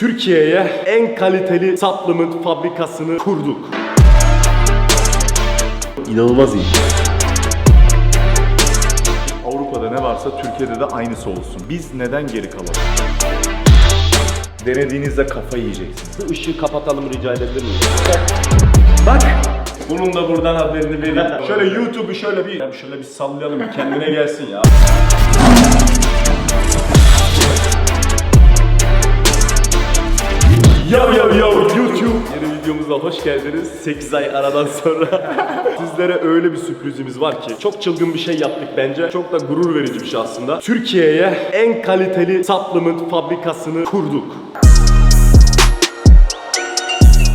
Türkiye'ye en kaliteli supplement fabrikasını kurduk. İnanılmaz iyi. Avrupa'da ne varsa Türkiye'de de aynısı olsun. Biz neden geri kalalım? Denediğinizde kafa yiyeceksiniz. Bu ışığı kapatalım rica edebilir miyim? Bak! Bunun da buradan haberini vereyim. Şöyle YouTube'u şöyle bir şöyle bir sallayalım kendine gelsin ya. Yo yo yo YouTube. Yeni videomuza hoş geldiniz. 8 ay aradan sonra. Sizlere öyle bir sürprizimiz var ki Çok çılgın bir şey yaptık bence. Çok da gurur verici bir şey aslında. Türkiye'ye en kaliteli supplement fabrikasını kurduk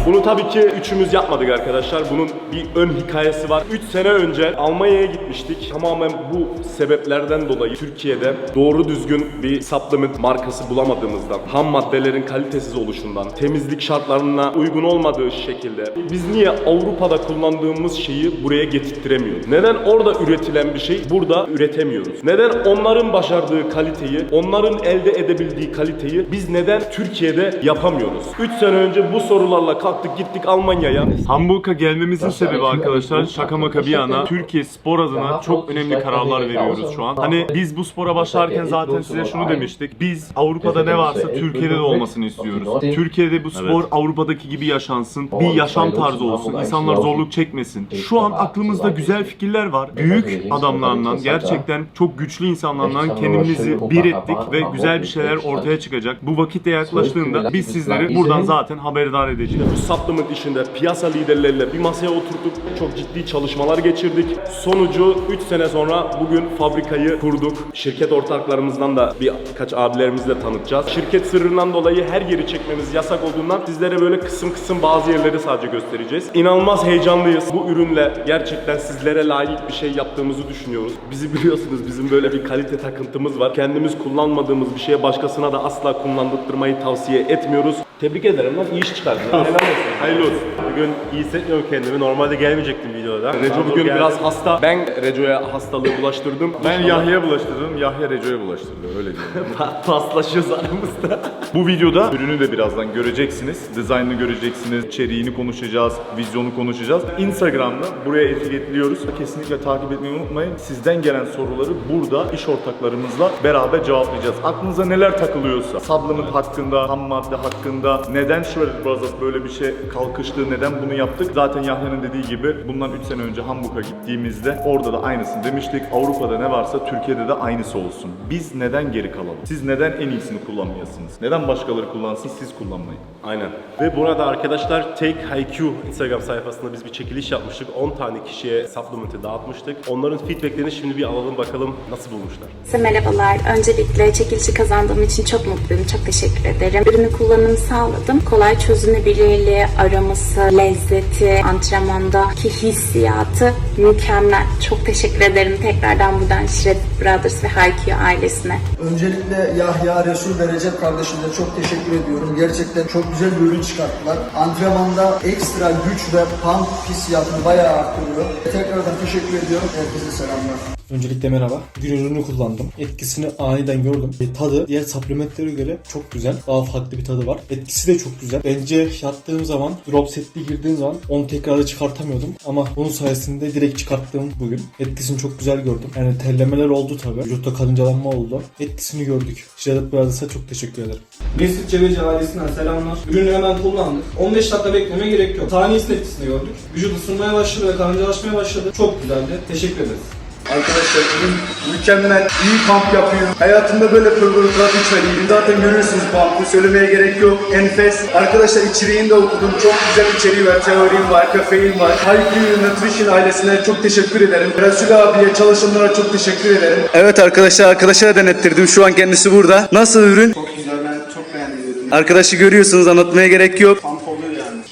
bunu tabii ki üçümüz yapmadık arkadaşlar. Bunun bir ön hikayesi var. 3 sene önce Almanya'ya gitmiştik. Tamamen bu sebeplerden dolayı Türkiye'de doğru düzgün bir supplement markası bulamadığımızdan, ham maddelerin kalitesiz oluşundan, temizlik şartlarına uygun olmadığı şekilde biz niye Avrupa'da kullandığımız şeyi buraya getirtiremiyoruz? Neden orada üretilen bir şey burada üretemiyoruz? Neden onların başardığı kaliteyi, onların elde edebildiği kaliteyi biz neden Türkiye'de yapamıyoruz? 3 sene önce bu sorularla kalktık gittik Almanya'ya. Hamburg'a gelmemizin sebebi arkadaşlar şaka maka bir yana Türkiye spor adına çok önemli kararlar veriyoruz şu an. Hani biz bu spora başlarken zaten size şunu demiştik. Biz Avrupa'da ne varsa Türkiye'de de olmasını istiyoruz. Türkiye'de bu spor Avrupa'daki gibi yaşansın. Bir yaşam tarzı olsun. İnsanlar zorluk çekmesin. Şu an aklımızda güzel fikirler var. Büyük adamlarla gerçekten çok güçlü insanlarla kendimizi bir ettik ve güzel bir şeyler ortaya çıkacak. Bu vakitte yaklaştığında biz sizleri buradan zaten haberdar edeceğiz. Supplement işinde piyasa liderleriyle bir masaya oturduk. Çok ciddi çalışmalar geçirdik. Sonucu 3 sene sonra bugün fabrikayı kurduk. Şirket ortaklarımızdan da birkaç abilerimizle tanıtacağız. Şirket sırrından dolayı her yeri çekmemiz yasak olduğundan sizlere böyle kısım kısım bazı yerleri sadece göstereceğiz. İnanılmaz heyecanlıyız. Bu ürünle gerçekten sizlere layık bir şey yaptığımızı düşünüyoruz. Bizi biliyorsunuz bizim böyle bir kalite takıntımız var. Kendimiz kullanmadığımız bir şeye başkasına da asla kullandırtmayı tavsiye etmiyoruz. Tebrik ederim lan iyi iş çıkardın. Helal olsun. হয়েছে Hayırlı olsun. Bugün iyi hissetmiyorum kendimi. Normalde gelmeyecektim videoda. Reco bugün biraz hasta. Ben Reco'ya hastalığı bulaştırdım. Ben Yahya'ya bulaştırdım, Yahya Reco'ya bulaştırdı. Öyle diyorum. paslaşıyoruz aramızda. Bu videoda ürünü de birazdan göreceksiniz. Dizaynını göreceksiniz, içeriğini konuşacağız, vizyonu konuşacağız. Instagram'da buraya etiketliyoruz. Kesinlikle takip etmeyi unutmayın. Sizden gelen soruları burada iş ortaklarımızla beraber cevaplayacağız. Aklınıza neler takılıyorsa, supplement hakkında, ham madde hakkında, neden Shredded Brothers böyle bir şey kalkıştı, neden bunu yaptık? Zaten Yahya'nın dediği gibi bundan 3 sene önce Hamburg'a gittiğimizde orada da aynısını demiştik. Avrupa'da ne varsa Türkiye'de de aynısı olsun. Biz neden geri kalalım? Siz neden en iyisini kullanmayasınız? Neden başkaları kullansın, siz kullanmayın? Aynen. Ve burada arkadaşlar Take IQ Instagram sayfasında biz bir çekiliş yapmıştık. 10 tane kişiye supplement'i dağıtmıştık. Onların feedbacklerini şimdi bir alalım bakalım nasıl bulmuşlar. Herkese merhabalar. Öncelikle çekilişi kazandığım için çok mutluyum. Çok teşekkür ederim. Ürünü kullanımı sağladım. Kolay çözünürlüğü, aroması, lezzeti, antrenmandaki hissiyatı mükemmel. Çok teşekkür ederim tekrardan buradan Shred Brothers ve HiQ ailesine. Öncelikle Yahya, Resul ve Recep kardeşimize çok teşekkür ediyorum. Gerçekten çok güzel bir ürün çıkarttılar. Antrenmanda ekstra güç ve pump hissiyatını bayağı arttırıyor. Tekrardan teşekkür ediyorum. Herkese selamlar. Öncelikle merhaba. Bugün ürünü kullandım. Etkisini aniden gördüm. E, tadı diğer supplementlere göre çok güzel. Daha farklı bir tadı var. Etkisi de çok güzel. Bence yattığım zaman drop setli girdiğim zaman onu tekrarda çıkartamıyordum. Ama bunun sayesinde direkt çıkarttım bugün. Etkisini çok güzel gördüm. Yani terlemeler oldu tabii. Vücutta karıncalanma oldu. Etkisini gördük. Shredded Brothers'a çok teşekkür ederim. Mesut Cebeci ailesinden selamlar. Ürünü hemen kullandık. 15 dakika beklemeye gerek yok. Saniyesinin etkisini gördük. Vücut ısınmaya başladı ve karıncalaşmaya başladı. Çok güzeldi. Teşekkür ederiz. Arkadaşlar ürün mükemmel, iyi pump yapıyor. Hayatımda böyle hiç veriydim. Zaten görüyorsunuz pump'ı, söylemeye gerek yok. Enfes. Arkadaşlar içeriğini de okudum. Çok güzel içeriği var. Teorim var, kafein var. IQ Nutrition ailesine çok teşekkür ederim. Resul abiye, çalışanlara çok teşekkür ederim. Evet arkadaşlar, arkadaşlara denettirdim. Şu an kendisi burada. Nasıl ürün? Çok güzel. Ben çok beğendim. Arkadaşı görüyorsunuz, anlatmaya gerek yok. Yani.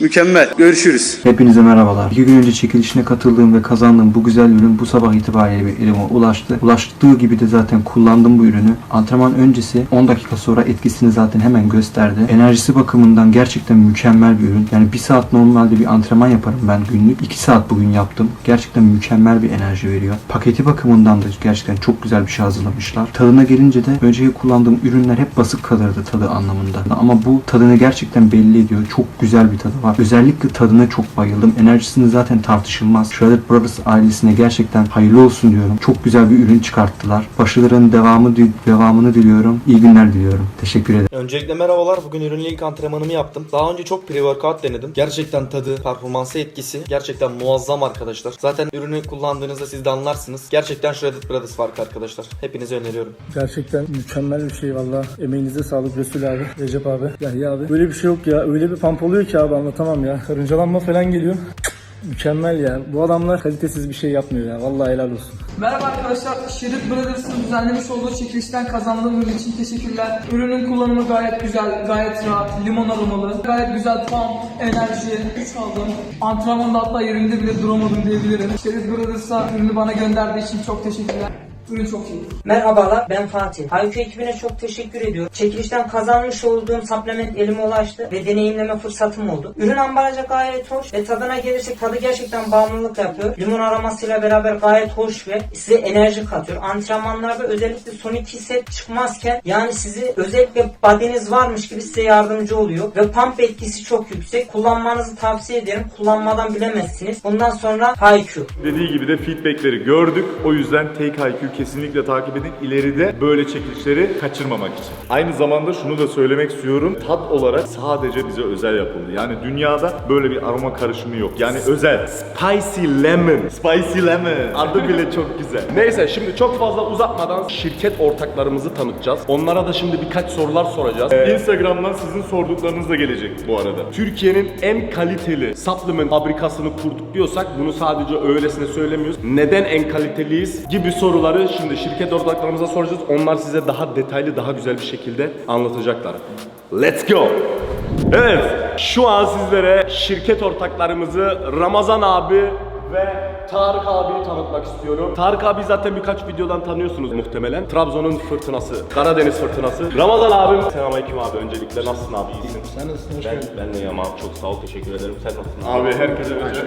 Mükemmel. Görüşürüz. Hepinize merhabalar. İki gün önce çekilişine katıldığım ve kazandığım bu güzel ürün bu sabah itibariyle elime ulaştı. Ulaştığı gibi de zaten kullandım bu ürünü. Antrenman öncesi 10 dakika sonra etkisini zaten hemen gösterdi. Enerjisi bakımından gerçekten mükemmel bir ürün. Yani bir saat normalde bir antrenman yaparım ben günlük. 2 saat bugün yaptım. Gerçekten mükemmel bir enerji veriyor. Paketi bakımından da gerçekten çok güzel bir şey hazırlamışlar. Tadına gelince de önceki kullandığım ürünler hep basık kalırdı tadı anlamında. Ama bu tadını gerçekten belli ediyor. Çok güzel bir tadı var. Özellikle tadına çok bayıldım. Enerjisini zaten tartışılmaz. Shredded Brothers ailesine gerçekten hayırlı olsun diyorum. Çok güzel bir ürün çıkarttılar. Başarıların devamı devamını diliyorum. İyi günler diliyorum. Teşekkür ederim. Öncelikle merhabalar. Bugün ürünle ilk antrenmanımı yaptım. Daha önce çok pre-workout denedim. Gerçekten tadı, performansı etkisi gerçekten muazzam arkadaşlar. Zaten ürünü kullandığınızda siz de anlarsınız. Gerçekten Shredded Brothers farkı arkadaşlar. Hepinize öneriyorum. Gerçekten mükemmel bir şey valla. Emeğinize sağlık Resul abi, Recep abi, Yahya abi. Böyle bir şey yok ya. Öyle bir pump oluyor ki abi anlatamam ya. Karıncalanma falan geliyor. Mükemmel ya. Bu adamlar kalitesiz bir şey yapmıyor ya. Vallahi helal olsun. Merhaba arkadaşlar, Şerit Brothers'ın düzenlemiş olduğu çekilişten kazandığım ürün için teşekkürler. Ürünün kullanımı gayet güzel, gayet rahat, limon aromalı, gayet güzel pump, enerji, güç aldım. Antrenmanda hatta yerinde bile duramadım diyebilirim. Şerit Brothers'a ürünü bana gönderdiği için çok teşekkürler. Ürün çok iyi. Merhabalar ben Fatih. Hayko ekibine çok teşekkür ediyorum. Çekilişten kazanmış olduğum supplement elime ulaştı ve deneyimleme fırsatım oldu. Ürün ambalajı gayet hoş ve tadına gelirsek tadı gerçekten bağımlılık yapıyor. Limon aromasıyla beraber gayet hoş ve size enerji katıyor. Antrenmanlarda özellikle son iki set çıkmazken yani sizi özellikle badeniz varmış gibi size yardımcı oluyor ve pump etkisi çok yüksek. Kullanmanızı tavsiye ederim. Kullanmadan bilemezsiniz. Bundan sonra Hayko. Dediği gibi de feedbackleri gördük. O yüzden Take IQ kesinlikle takip edin. İleride böyle çekilişleri kaçırmamak için. Aynı zamanda şunu da söylemek istiyorum. Tat olarak sadece bize özel yapıldı. Yani dünyada böyle bir aroma karışımı yok. Yani özel. Spicy Lemon. Spicy lemon. Adı bile çok güzel. Neyse şimdi çok fazla uzatmadan şirket ortaklarımızı tanıtacağız. Onlara da şimdi birkaç sorular soracağız. Ee, Instagram'dan sizin sorduklarınız da gelecek bu arada. Türkiye'nin en kaliteli supplement fabrikasını kurduk diyorsak bunu sadece öylesine söylemiyoruz. Neden en kaliteliyiz gibi soruları şimdi şirket ortaklarımıza soracağız. Onlar size daha detaylı, daha güzel bir şekilde anlatacaklar. Let's go! Evet, şu an sizlere şirket ortaklarımızı Ramazan abi ve Tarık abiyi tanıtmak istiyorum. Tarık abi zaten birkaç videodan tanıyorsunuz muhtemelen. Trabzon'un fırtınası, Karadeniz fırtınası. Ramazan abim. Selamünaleyküm abi öncelikle. Nasılsın abi? İyisin. Sen nasılsın? Ben, ben de iyiyim abi. Çok sağ ol. Teşekkür ederim. Sen nasılsın? Abi herkese önce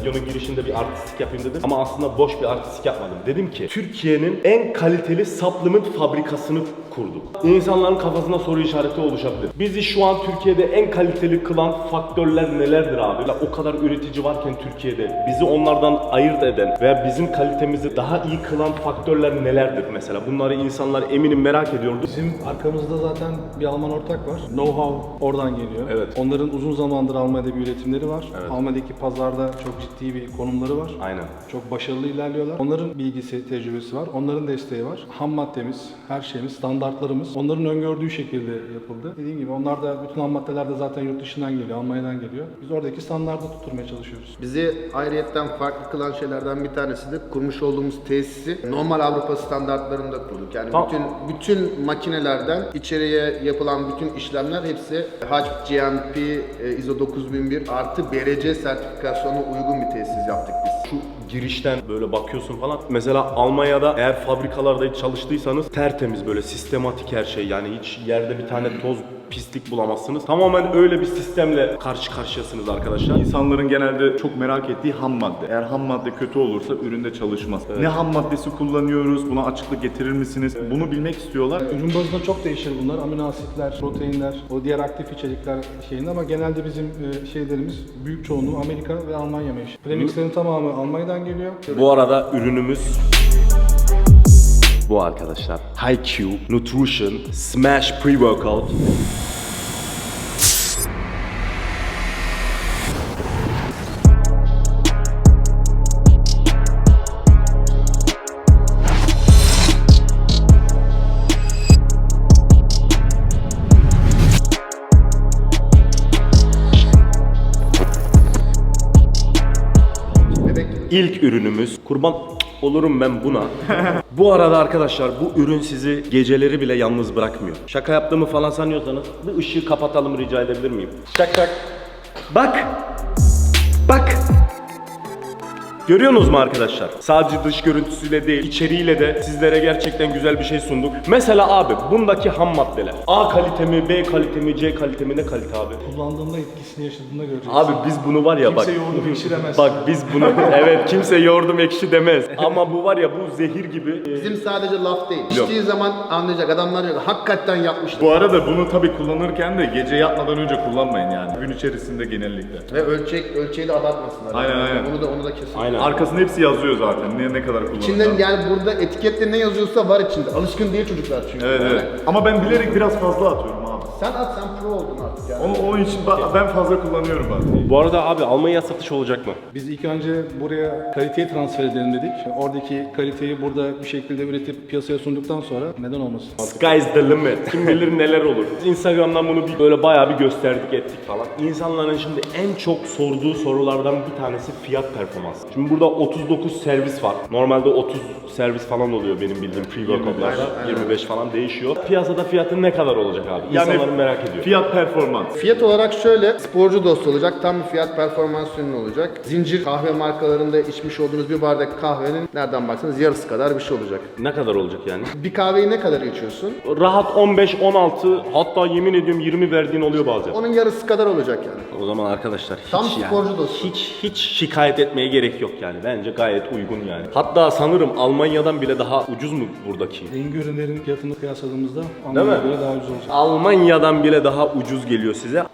Videonun girişinde bir artistik yapayım dedim ama aslında boş bir artistik yapmadım. Dedim ki Türkiye'nin en kaliteli supplement fabrikasını kurduk. İnsanların kafasında soru işareti oluşabilir. Bizi şu an Türkiye'de en kaliteli kılan faktörler nelerdir abi? Ya O kadar üretici varken Türkiye'de bizi onlardan ayırt eden veya bizim kalitemizi daha iyi kılan faktörler nelerdir mesela? Bunları insanlar eminim merak ediyordu. Bizim arkamızda zaten bir Alman ortak var. Know-how oradan geliyor. Evet. Onların uzun zamandır Almanya'da bir üretimleri var. Almanya'daki pazarda çok ciddi bir konumları var. Aynen. Çok başarılı ilerliyorlar. Onların bilgisi, tecrübesi var. Onların desteği var. Ham maddemiz, her şeyimiz, standartlarımız onların öngördüğü şekilde yapıldı. Dediğim gibi onlar da bütün ham maddeler de zaten yurt dışından geliyor, Almanya'dan geliyor. Biz oradaki standardı tutturmaya çalışıyoruz. Bizi ayrıyetten farklı kılan şeylerden bir tanesi de kurmuş olduğumuz tesisi normal Avrupa standartlarında kurduk. Yani Tamam. bütün bütün makinelerden içeriye yapılan bütün işlemler hepsi HACCP, GMP, e, ISO 9001 artı BRC sertifikasyonu uygun bir tesis yaptık biz. Şu girişten böyle bakıyorsun falan. Mesela Almanya'da eğer fabrikalarda hiç çalıştıysanız tertemiz böyle sistematik her şey. Yani hiç yerde bir tane toz pislik bulamazsınız. Tamamen öyle bir sistemle karşı karşıyasınız arkadaşlar. İnsanların genelde çok merak ettiği ham madde. Eğer ham madde kötü olursa üründe çalışmaz. Ne ham maddesi kullanıyoruz? Buna açıklık getirir misiniz? Bunu bilmek istiyorlar. Ürün bazında çok değişir bunlar. Amino asitler, proteinler, o diğer aktif içerikler şeyinde ama genelde bizim e, şeylerimiz büyük çoğunluğu Amerika ve Almanya menşe. Premixlerin tamamı Almanya'dan geliyor. Bu arada ürünümüz bu arkadaşlar. HiQ Nutrition Smash Pre-Workout. İlk ürünümüz kurban olurum ben buna. bu arada arkadaşlar bu ürün sizi geceleri bile yalnız bırakmıyor. Şaka yaptığımı falan sanıyorsanız bir ışığı kapatalım rica edebilir miyim? Şak şak. Bak. Bak. Görüyorsunuz mu arkadaşlar? Sadece dış görüntüsüyle değil, içeriğiyle de sizlere gerçekten güzel bir şey sunduk. Mesela abi bundaki ham maddeler. A kalite mi, B kalite mi, C kalite mi, ne kalite abi? Kullandığında etkisini yaşadığında göreceksin. Abi biz bunu var ya bak. Kimse yoğurdum ekşi demez. Bak biz bunu evet kimse yoğurdum ekşi demez. Ama bu var ya bu zehir gibi. e, Bizim sadece laf değil. İçtiği zaman anlayacak adamlar diyor hakikaten yapmışlar. Bu arada bunu tabii kullanırken de gece yatmadan önce kullanmayın yani. Gün içerisinde genellikle. Ve ölçek ölçeği de abartmasınlar. Aynen, aynen. Onu da onu da kesin. Aynen. Arkasında hepsi yazıyor zaten. Ne ne kadar kullanacağını. İçinden yani burada etikette ne yazıyorsa var içinde. Alışkın değil çocuklar çünkü. Evet Yani. evet. Ama ben bilerek biraz fazla atıyorum abi. Sen at sen pro oldun artık yani. Onun, onun için ba- ben fazla kullanıyorum bazen. Bu arada abi Almanya'ya satış olacak mı? Biz ilk önce buraya kaliteyi transfer edelim dedik. Oradaki kaliteyi burada bir şekilde üretip piyasaya sunduktan sonra neden olmasın? Sky's the limit. Kim bilir neler olur. Biz Instagram'dan bunu bir böyle bayağı bir gösterdik ettik falan. İnsanların şimdi en çok sorduğu sorulardan bir tanesi fiyat performans. Şimdi burada 39 servis var. Normalde 30 servis falan oluyor benim bildiğim pre-workoutlarda. 25 falan değişiyor. Piyasada fiyatı ne kadar olacak abi? Yani İnsanların merak ediyor. Fiyat performans. Fiyat olarak şöyle, sporcu dostu olacak, tam bir fiyat performans ürünü olacak. Zincir kahve markalarında içmiş olduğunuz bir bardak kahvenin nereden baksanız yarısı kadar bir şey olacak. Ne kadar olacak yani? Bir kahveyi ne kadar içiyorsun? Rahat 15, 16 hatta yemin ediyorum 20 verdiğin oluyor bazen. Onun yarısı kadar olacak yani. O zaman arkadaşlar hiç Tam yani, sporcu dostu. hiç hiç şikayet etmeye gerek yok yani. Bence gayet uygun yani. Hatta sanırım Almanya'dan bile daha ucuz mu buradaki? Rengi ürünlerin fiyatını kıyasladığımızda Almanya'ya mi? göre daha ucuz olacak. Almanya'dan bile daha ucuz geliyor size.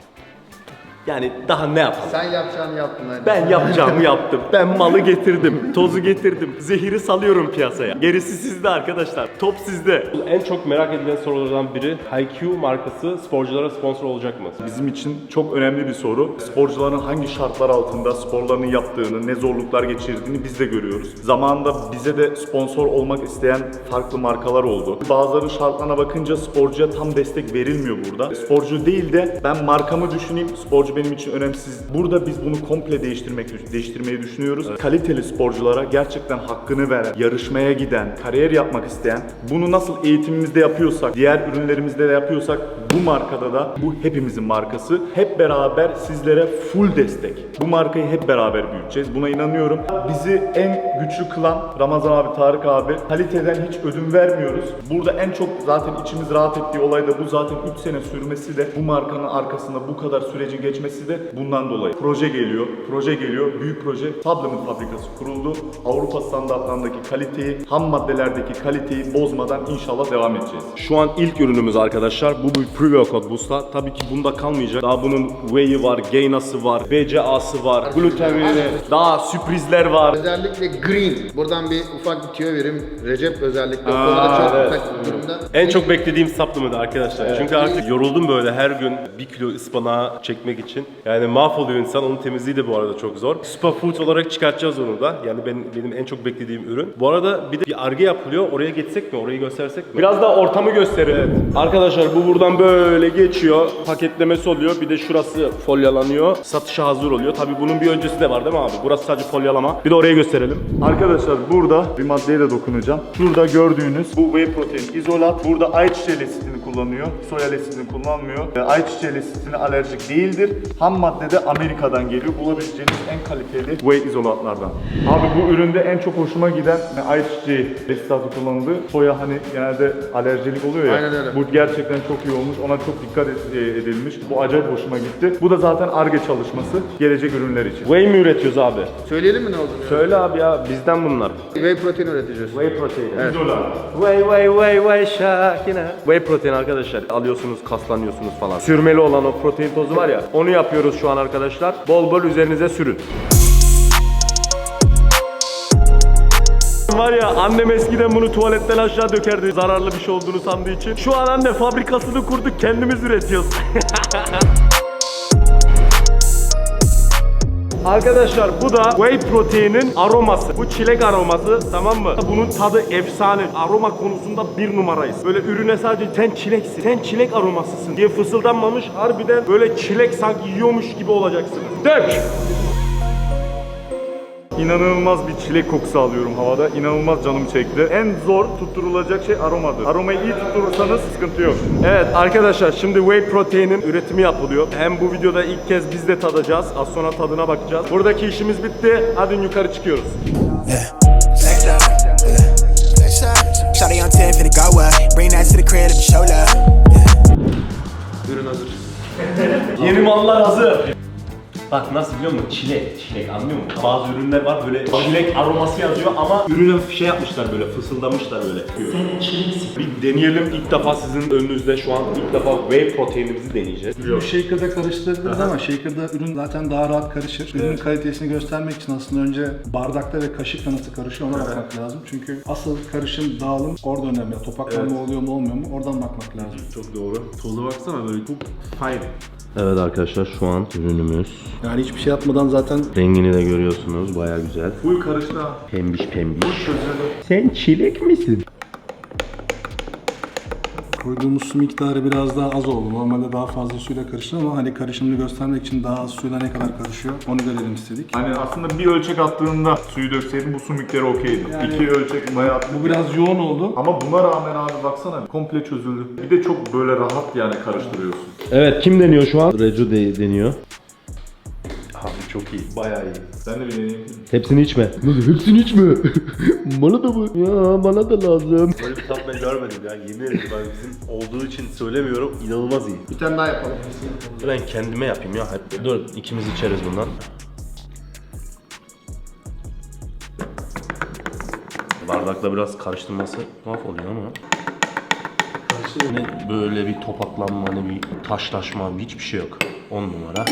Yani daha ne yapalım? Sen yapacağını yaptın hani. Ben yapacağımı yaptım. Ben malı getirdim. Tozu getirdim. Zehiri salıyorum piyasaya. Gerisi sizde arkadaşlar. Top sizde. En çok merak edilen sorulardan biri HiQ markası sporculara sponsor olacak mı? Bizim için çok önemli bir soru. Sporcuların hangi şartlar altında sporlarını yaptığını, ne zorluklar geçirdiğini biz de görüyoruz. Zamanında bize de sponsor olmak isteyen farklı markalar oldu. Bazıları şartlarına bakınca sporcuya tam destek verilmiyor burada. Sporcu değil de ben markamı düşüneyim, sporcu benim için önemsiz. Burada biz bunu komple değiştirmek değiştirmeyi düşünüyoruz. Kaliteli sporculara gerçekten hakkını veren, yarışmaya giden, kariyer yapmak isteyen, bunu nasıl eğitimimizde yapıyorsak, diğer ürünlerimizde de yapıyorsak bu markada da bu hepimizin markası. Hep beraber sizlere full destek. Bu markayı hep beraber büyüteceğiz. Buna inanıyorum. Bizi en güçlü kılan Ramazan abi, Tarık abi. Kaliteden hiç ödün vermiyoruz. Burada en çok zaten içimiz rahat ettiği olay da bu zaten 3 sene sürmesi de bu markanın arkasında bu kadar sürecin geçmesi de bundan dolayı. Proje geliyor, proje geliyor, büyük proje. Supplement fabrikası kuruldu. Avrupa standartlarındaki kaliteyi, ham maddelerdeki kaliteyi bozmadan inşallah devam edeceğiz. Şu an ilk ürünümüz arkadaşlar. Bu bir pre-workout boost'a. Tabii ki bunda kalmayacak. Daha bunun whey'i var, gaina'sı var, BCA'sı var, glutamini, daha sürprizler var. Özellikle green. Buradan bir ufak bir tüyo vereyim. Recep özellikle. o konuda çok evet. durumda. En çok beklediğim supplement arkadaşlar. Çünkü artık yoruldum böyle her gün bir kilo ıspanağı çekmek için. Yani mahvoluyor insan. Onun temizliği de bu arada çok zor. Superfood olarak çıkartacağız onu da. Yani benim, benim en çok beklediğim ürün. Bu arada bir de bir arge yapılıyor. Oraya geçsek mi? Orayı göstersek mi? Biraz da ortamı gösterelim. Arkadaşlar bu buradan böyle geçiyor. Paketlemesi oluyor. Bir de şurası folyalanıyor. Satışa hazır oluyor. Tabii bunun bir öncesi de var değil mi abi? Burası sadece folyalama. Bir de oraya gösterelim. Arkadaşlar burada bir maddeye de dokunacağım. Şurada gördüğünüz bu whey protein izolat. Burada ayçiçeği lesitini kullanıyor. Soya lesitini kullanmıyor. Ayçiçeği lesitini alerjik değildir. Ham madde de Amerika'dan geliyor. Bulabileceğiniz en kaliteli whey izolatlardan. Abi bu üründe en çok hoşuma giden e, ayçiçeği lesitatı kullanıldı. Soya hani genelde alerjilik oluyor ya. Aynen öyle. Bu gerçekten çok iyi olmuş. Ona çok dikkat e, edilmiş. Bu acayip hoşuma gitti. Bu da zaten ARGE çalışması gelecek ürünler için. Whey mi üretiyoruz abi? Söyleyelim mi ne olduğunu? Söyle abi ya bizden bunlar. Whey protein üreteceğiz. Whey protein. İzolat. Way way way way şakine. Whey protein arkadaşlar alıyorsunuz kaslanıyorsunuz falan. Sürmeli olan o protein tozu var ya onu yapıyoruz şu an arkadaşlar. Bol bol üzerinize sürün. Var ya annem eskiden bunu tuvaletten aşağı dökerdi zararlı bir şey olduğunu sandığı için. Şu an anne fabrikasını kurduk kendimiz üretiyoruz. Arkadaşlar bu da whey proteinin aroması. Bu çilek aroması tamam mı? Bunun tadı efsane. Aroma konusunda bir numarayız. Böyle ürüne sadece sen çileksin, sen çilek aromasısın diye fısıldanmamış. Harbiden böyle çilek sanki yiyormuş gibi olacaksınız. Dök! İnanılmaz bir çilek kokusu alıyorum havada. İnanılmaz canım çekti. En zor tutturulacak şey aromadır. Aromayı iyi tutturursanız sıkıntı yok. Evet arkadaşlar şimdi whey proteinin üretimi yapılıyor. Hem bu videoda ilk kez biz de tadacağız. Az sonra tadına bakacağız. Buradaki işimiz bitti. Hadi yukarı çıkıyoruz. Next up, yeah. Next up. Shawty on 10, finna go up. Bring that to the crib, let me show love. Ürün hazır. Yeni mallar hazır. Bak nasıl biliyor musun? Çilek, çilek anlıyor musun? Bazı ürünler var böyle çilek aroması yazıyor ama ürüne şey yapmışlar böyle fısıldamışlar böyle. Sen çileksin. Bir deneyelim ilk defa sizin önünüzde şu an ilk defa whey proteinimizi deneyeceğiz. Bu shaker'da karıştırabiliriz ama shaker'da ürün zaten daha rahat karışır. Ürünün kalitesini göstermek için aslında önce bardakta ve kaşıkla nasıl karışıyor ona bakmak lazım. Çünkü asıl karışım, dağılım orada önemli. Topaklanma oluyor mu olmuyor mu oradan bakmak lazım. Çok doğru. Tozu baksana böyle çok fine. Evet arkadaşlar şu an ürünümüz. Yani hiçbir şey yapmadan zaten Rengini de görüyorsunuz baya güzel. Full karıştı ha. Pembiş pembiş. Sen çilek misin? koyduğumuz su miktarı biraz daha az oldu. Normalde daha fazla suyla karışır ama hani karışımını göstermek için daha az suyla ne kadar karışıyor onu görelim istedik. Hani aslında bir ölçek attığında suyu dökseydin bu su miktarı okeydi. Yani- İki ölçek bayağı Bu biraz yoğun oldu. Ama buna rağmen abi baksana komple çözüldü. Bir de çok böyle rahat yani karıştırıyorsun. Evet kim deniyor şu an? Recu de deniyor. Çok iyi. Bayağı iyi. Ben de bir deneyeyim. Hepsini içme. Nasıl? Hepsini içme. bana da mı? Ya bana da lazım. Böyle bir tat ben görmedim ya. Yemin ederim ben bizim olduğu için söylemiyorum. İnanılmaz iyi. Bir tane daha yapalım. Ben kendime yapayım ya. Hadi. Dur ikimiz içeriz bundan. Bardakla biraz karıştırması tuhaf oluyor ama. Ne böyle bir topaklanma, ne bir taşlaşma, hiçbir şey yok. 10 numara.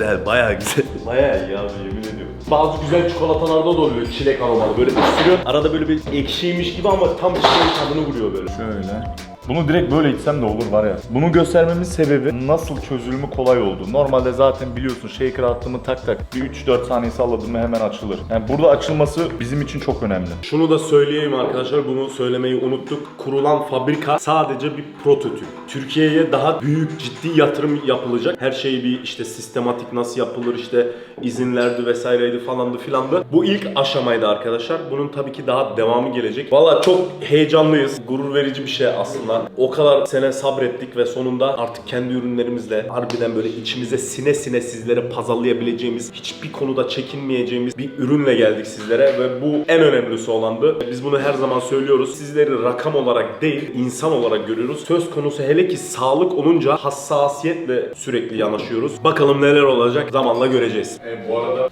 Güzel, bayağı güzel. Bayağı iyi abi yemin ediyorum. Bazı güzel çikolatalarda da oluyor çilek aromalı. Böyle ısırıyor. Arada böyle bir ekşiymiş gibi ama tam çileğin tadını vuruyor böyle. Şöyle. Bunu direkt böyle içsem de olur var ya. Bunu göstermemin sebebi nasıl çözülümü kolay oldu. Normalde zaten biliyorsun shaker attığımı tak tak bir 3-4 saniye salladım hemen açılır. Yani burada açılması bizim için çok önemli. Şunu da söyleyeyim arkadaşlar, bunu söylemeyi unuttuk. Kurulan fabrika sadece bir prototip. Türkiye'ye daha büyük, ciddi yatırım yapılacak. Her şey bir işte sistematik nasıl yapılır, işte izinlerdi vesaireydi falandı filandı. Bu ilk aşamaydı arkadaşlar. Bunun tabii ki daha devamı gelecek. Valla çok heyecanlıyız. Gurur verici bir şey aslında. O kadar sene sabrettik ve sonunda artık kendi ürünlerimizle harbiden böyle içimize sine sine sizlere pazarlayabileceğimiz, hiçbir konuda çekinmeyeceğimiz bir ürünle geldik sizlere ve bu en önemlisi olandı. Biz bunu her zaman söylüyoruz. Sizleri rakam olarak değil, insan olarak görüyoruz. Söz konusu hele ki sağlık olunca hassasiyetle sürekli yanaşıyoruz. Bakalım neler olacak zamanla göreceğiz. bu arada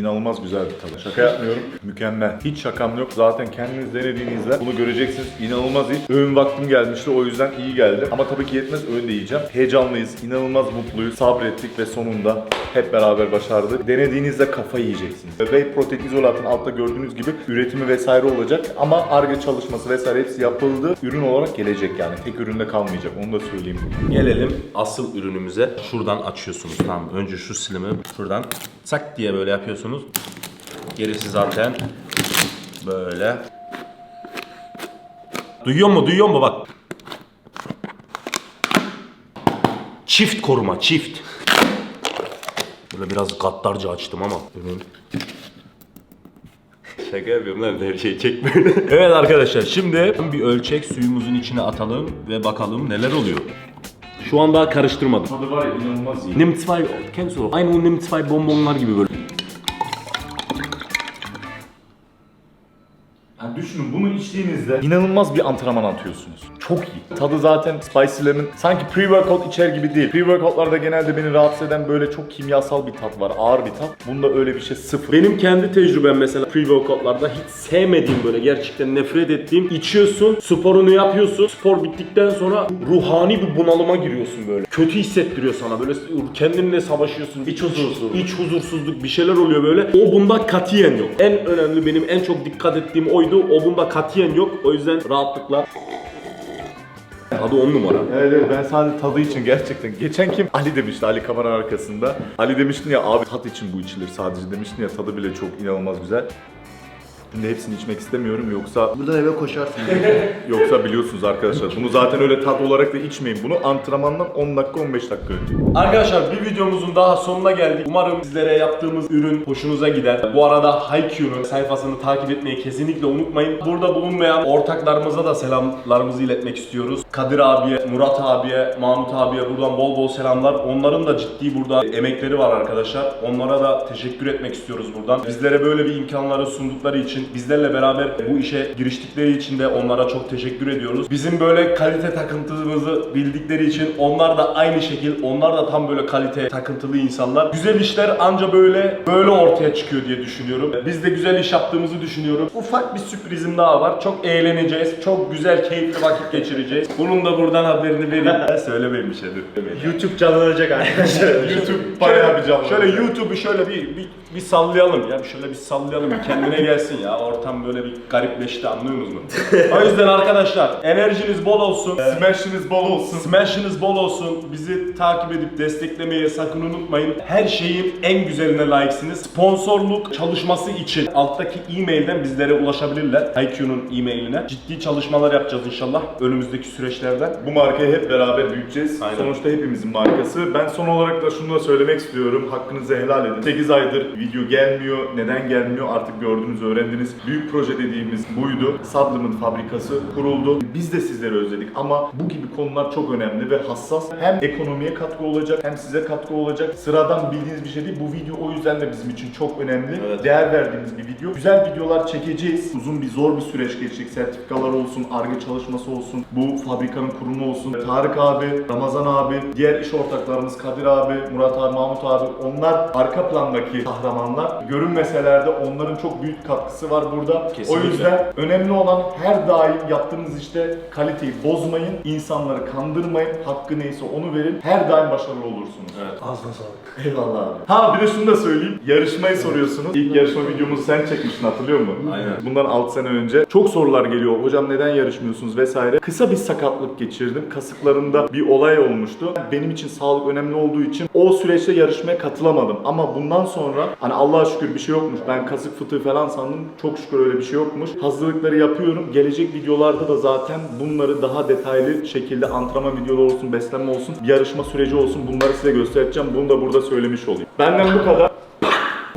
İnanılmaz güzel bir tadı. Şaka yapmıyorum. Mükemmel. Hiç şakam yok. Zaten kendiniz denediğinizde bunu göreceksiniz. İnanılmaz iyi. Öğün vaktim gelmişti. O yüzden iyi geldi. Ama tabii ki yetmez. Öğün de yiyeceğim. Heyecanlıyız. İnanılmaz mutluyuz. Sabrettik ve sonunda hep beraber başardık. Denediğinizde kafa yiyeceksiniz. Whey protein izolatın altta gördüğünüz gibi üretimi vesaire olacak. Ama ARGE çalışması vesaire hepsi yapıldı. Ürün olarak gelecek yani. Tek üründe kalmayacak. Onu da söyleyeyim. Gelelim asıl ürünümüze. Şuradan açıyorsunuz. Tamam. Önce şu silimi şuradan sak diye böyle yapıyorsunuz. Gerisi zaten böyle. Duyuyor mu? Duyuyor mu? Bak. Çift koruma, çift. Böyle biraz gaddarca açtım ama ürün Şaka yapıyorum lan her şeyi çekme. evet arkadaşlar şimdi bir ölçek suyumuzun içine atalım ve bakalım neler oluyor. Şu an daha karıştırmadım. Tadı var ya inanılmaz iyi. Nimm 2, kennst du? Aynı o Nimm 2 bonbonlar gibi böyle. İçtiğinizde inanılmaz bir antrenman atıyorsunuz. Çok iyi. Tadı zaten spicy'lerin sanki pre-workout içer gibi değil. Pre-workout'larda genelde beni rahatsız eden böyle çok kimyasal bir tat var. Ağır bir tat. Bunda öyle bir şey sıfır. Benim kendi tecrübem mesela pre-workoutlarda hiç sevmediğim böyle gerçekten nefret ettiğim içiyorsun, sporunu yapıyorsun. Spor bittikten sonra ruhani bir bunalıma giriyorsun böyle. Kötü hissettiriyor sana böyle kendinle savaşıyorsun. İç huzursuzluk. İç huzursuzluk bir şeyler oluyor böyle. O bunda katiyen yok. En önemli benim en çok dikkat ettiğim oydu. O bunda katiyen yok. O yüzden rahatlıkla Adı 10 numara. Evet, evet ben sadece tadı için gerçekten. Geçen kim? Ali demişti Ali kamera arkasında. Ali demiştin ya abi tat için bu içilir sadece demiştin ya tadı bile çok inanılmaz güzel. Şimdi hepsini içmek istemiyorum yoksa Buradan eve koşarsın. yoksa biliyorsunuz arkadaşlar. Bunu zaten öyle tat olarak da içmeyin. Bunu antrenmandan 10 dakika 15 dakika önce. Arkadaşlar bir videomuzun daha sonuna geldik. Umarım sizlere yaptığımız ürün hoşunuza gider. Bu arada Haikyu'nun sayfasını takip etmeyi kesinlikle unutmayın. Burada bulunmayan ortaklarımıza da selamlarımızı iletmek istiyoruz. Kadir abiye, Murat abiye, Mahmut abiye buradan bol bol selamlar. Onların da ciddi burada emekleri var arkadaşlar. Onlara da teşekkür etmek istiyoruz buradan. Bizlere böyle bir imkanları sundukları için, bizlerle beraber bu işe giriştikleri için de onlara çok teşekkür ediyoruz. Bizim böyle kalite takıntımızı bildikleri için onlar da aynı şekil, onlar da tam böyle kalite takıntılı insanlar. Güzel işler anca böyle böyle ortaya çıkıyor diye düşünüyorum. Biz de güzel iş yaptığımızı düşünüyorum. Ufak bir sürprizim daha var. Çok eğleneceğiz. Çok güzel, keyifli vakit geçireceğiz. Bunun da buradan haberini vereyim. Söylemeyin bir şey. YouTube canlanacak arkadaşlar. YouTube bayağı bir canlı. Şöyle YouTube'u şöyle bir, bir bir sallayalım ya. Şöyle bir sallayalım. Kendine gelsin ya. Ortam böyle bir garipleşti anlıyorsunuz mu? o yüzden arkadaşlar enerjiniz bol olsun. Smash'iniz bol olsun. Smash'iniz bol olsun. Bizi takip edip desteklemeyi sakın unutmayın. Her şeyin en güzeline layıksınız. Sponsorluk çalışması için alttaki e-mailden bizlere ulaşabilirler. IQ'nun e-mailine. Ciddi çalışmalar yapacağız inşallah önümüzdeki süreçlerden. Bu markayı hep beraber büyüteceğiz. Aynen. Sonuçta hepimizin markası. Ben son olarak da şunu da söylemek istiyorum. Hakkınızı helal edin. 8 aydır video gelmiyor. Neden gelmiyor? Artık gördünüz, öğrendiniz. Büyük proje dediğimiz buydu. Sublimate fabrikası kuruldu. Biz de sizleri özledik ama bu gibi konular çok önemli ve hassas. Hem ekonomiye katkı olacak hem size katkı olacak. Sıradan bildiğiniz bir şey değil. Bu video o yüzden de bizim için çok önemli. Değer verdiğimiz bir video. Güzel videolar çekeceğiz. Uzun bir zor bir süreç geçecek. Sertifikalar olsun, arge çalışması olsun, bu fabrikanın kurumu olsun. Tarık abi, Ramazan abi, diğer iş ortaklarımız Kadir abi, Murat abi, Mahmut abi onlar arka plandaki kahramanlar. Görünmeseler de onların çok büyük katkısı var burada. Kesinlikle. O yüzden önemli olan her daim yaptığınız işte kaliteyi bozmayın, insanları kandırmayın, hakkı neyse onu verin. Her daim başarılı olursunuz. Evet. Ağzına sağlık. Eyvallah abi. Ha bir de şunu da söyleyeyim. Yarışmayı soruyorsunuz. İlk yarışma videomuzu sen çekmiştin hatırlıyor musun? Aynen. Bundan 6 sene önce. Çok sorular geliyor. Hocam neden yarışmıyorsunuz vesaire. Kısa bir sakatlık geçirdim. Kasıklarımda bir olay olmuştu. Benim için sağlık önemli olduğu için o süreçte yarışmaya katılamadım. Ama bundan sonra hani Allah'a şükür bir şey yokmuş. Ben kasık fıtığı falan sandım. Çok şükür öyle bir şey yokmuş. Hazırlıkları yapıyorum. Gelecek videolarda da zaten bunları daha detaylı şekilde antrenman videoları olsun, beslenme olsun, yarışma süreci olsun bunları size göstereceğim. Bunu da burada söylemiş olayım. Benden bu kadar.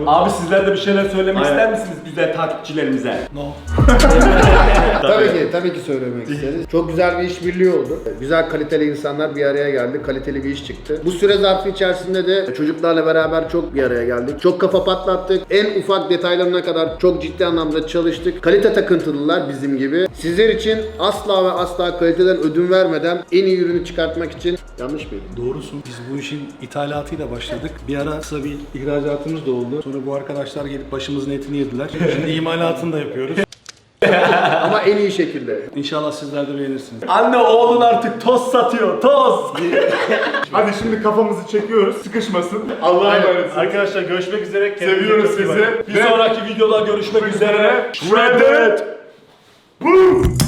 Abi sizler de bir şeyler söylemek ister misiniz güzel takipçilerimize? tabii ki, tabii ki söylemek isteriz. Çok güzel bir işbirliği oldu. Güzel kaliteli insanlar bir araya geldi. Kaliteli bir iş çıktı. Bu süre zarfı içerisinde de çocuklarla beraber çok bir araya geldik. Çok kafa patlattık. En ufak detaylarına kadar çok ciddi anlamda çalıştık. Kalite takıntılılar bizim gibi. Sizler için asla ve asla kaliteden ödün vermeden en iyi ürünü çıkartmak için yanlış mıyım? Doğrusun. Biz bu işin ithalatıyla başladık. Bir ara kısa bir ihracatımız da oldu. Sonra bu arkadaşlar gelip başımızın etini yediler. Şimdi imalatını da yapıyoruz. Ama en iyi şekilde. İnşallah sizler de beğenirsiniz. Anne oğlun artık toz satıyor toz. Hadi şimdi kafamızı çekiyoruz. Sıkışmasın. Allah'a emanet olun. Arkadaşlar görüşmek üzere. Kendinize Seviyoruz çok iyi bakın. sizi. Bir sonraki videoda görüşmek üzere. Shredded. Boom.